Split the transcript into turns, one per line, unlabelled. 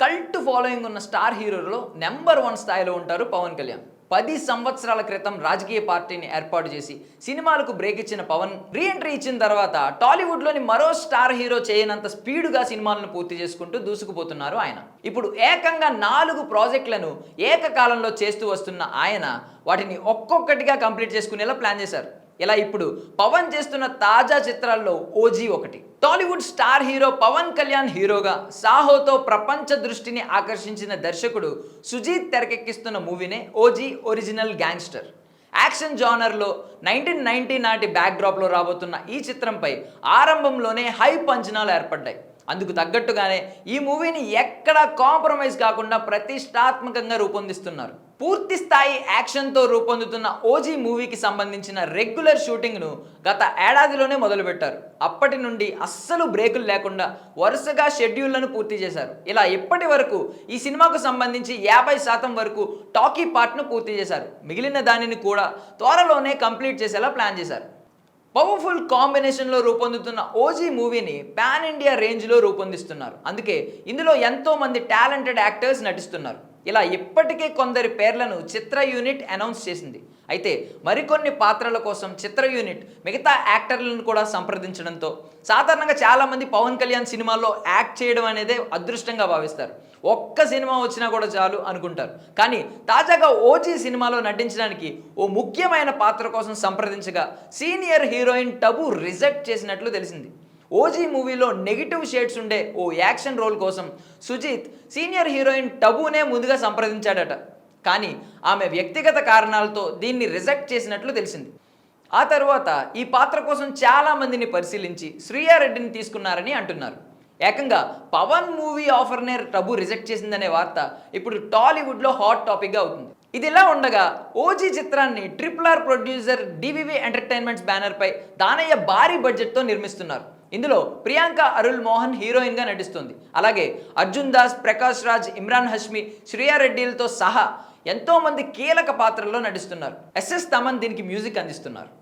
Cult following ఉన్న star హీరోలో number one స్థాయిలో ఉంటారు పవన్ కళ్యాణ్. పది సంవత్సరాల క్రితం రాజకీయ పార్టీని ఏర్పాటు చేసి సినిమాలకు బ్రేక్ ఇచ్చిన పవన్ రీఎంట్రీ ఇచ్చిన తర్వాత టాలీవుడ్లోని మరో స్టార్ హీరో చేయనంత స్పీడుగా సినిమాలను పూర్తి చేసుకుంటూ దూసుకుపోతున్నారు ఆయన. ఇప్పుడు ఏకంగా నాలుగు ప్రాజెక్టులను ఏకకాలంలో చేస్తూ వస్తున్న ఆయన వాటిని ఒక్కొక్కటిగా కంప్లీట్ చేసుకునేలా ప్లాన్ చేశారు. ఇలా ఇప్పుడు? పవన్ చేస్తున్న తాజా చిత్రాల్లో ఓజీ ఒకటి. Tollywood star hero Pawan Kalyan హీరోగా సాహోతో ప్రపంచ దృష్టిని ఆకర్షించిన దర్శకుడు సుజీత్ తెరకెక్కిస్తున్న మూవీనే ఓజీ ఒరిజినల్ గ్యాంగ్స్టర్. యాక్షన్ జానర్లో నైన్టీన్ నైన్టీ నాటి బ్యాక్డ్రాప్లో రాబోతున్న ఈ చిత్రంపై ఆరంభంలోనే హైప్ అంచనాలు ఏర్పడ్డాయి. అందుకు తగ్గట్టుగానే ఈ మూవీని ఎక్కడా కాంప్రమైజ్ కాకుండా ప్రతిష్టాత్మకంగా రూపొందిస్తున్నారు. పూర్తి స్థాయి యాక్షన్తో రూపొందుతున్న ఓజీ మూవీకి సంబంధించిన రెగ్యులర్ షూటింగ్ను గత ఏడాదిలోనే మొదలుపెట్టారు. అప్పటి నుండి అస్సలు బ్రేకులు లేకుండా వరుసగా షెడ్యూళ్ళను పూర్తి చేశారు. ఇలా ఇప్పటి వరకు ఈ సినిమాకు సంబంధించి యాభై శాతం వరకు టాకీ పార్ట్ను పూర్తి చేశారు. మిగిలిన దానిని కూడా త్వరలోనే కంప్లీట్ చేసేలా ప్లాన్ చేశారు. పవర్ఫుల్ కాంబినేషన్లో రూపొందుతున్న ఓజీ మూవీని పాన్ ఇండియా రేంజ్లో రూపొందిస్తున్నారు. అందుకే ఇందులో ఎంతో మంది టాలెంటెడ్ యాక్టర్స్ నటిస్తున్నారు. ఇలా ఇప్పటికే కొందరి పేర్లను చిత్ర యూనిట్ అనౌన్స్ చేసింది. అయితే మరికొన్ని పాత్రల కోసం చిత్ర యూనిట్ మిగతా యాక్టర్లను కూడా సంప్రదించడంతో సాధారణంగా చాలామంది పవన్ కళ్యాణ్ సినిమాల్లో యాక్ట్ చేయడం అనేదే అదృష్టంగా భావిస్తారు. ఒక్క సినిమా వచ్చినా కూడా చాలు అనుకుంటారు. కానీ తాజాగా ఓజీ సినిమాలో నటించడానికి ఓ ముఖ్యమైన పాత్ర కోసం సంప్రదించగా సీనియర్ హీరోయిన్ టబు రిజెక్ట్ చేసినట్లు తెలిసింది. ఓజీ మూవీలో నెగిటివ్ షేడ్స్ ఉండే ఓ యాక్షన్ రోల్ కోసం సుజీత్ సీనియర్ హీరోయిన్ టబునే ముందుగా సంప్రదించాడట. కానీ ఆమె వ్యక్తిగత కారణాలతో దీన్ని రిజెక్ట్ చేసినట్లు తెలిసింది. ఆ తర్వాత ఈ పాత్ర కోసం చాలా మందిని పరిశీలించి శ్రీయారెడ్డిని తీసుకున్నారని అంటున్నారు. ఏకంగా పవన్ మూవీ ఆఫర్నే టబు రిజెక్ట్ చేసిందనే వార్త ఇప్పుడు టాలీవుడ్లో హాట్ టాపిక్గా అవుతుంది. ఇది ఇలా ఉండగా ఓజీ చిత్రాన్ని triple R producer DVV entertainments బ్యానర్పై దానయ్య భారీ బడ్జెట్తో నిర్మిస్తున్నారు. ఇందులో ప్రియాంక అరుల్ మోహన్ హీరోయిన్గా నటిస్తుంది. అలాగే అర్జున్ దాస్ ప్రకాష్ రాజ్ ఇమ్రాన్ హష్మి శ్రేయారెడ్డిలతో సహా ఎంతోమంది కీలక పాత్రల్లో నటిస్తున్నారు. ఎస్ఎస్ తమన్ దీనికి మ్యూజిక్ అందిస్తున్నారు.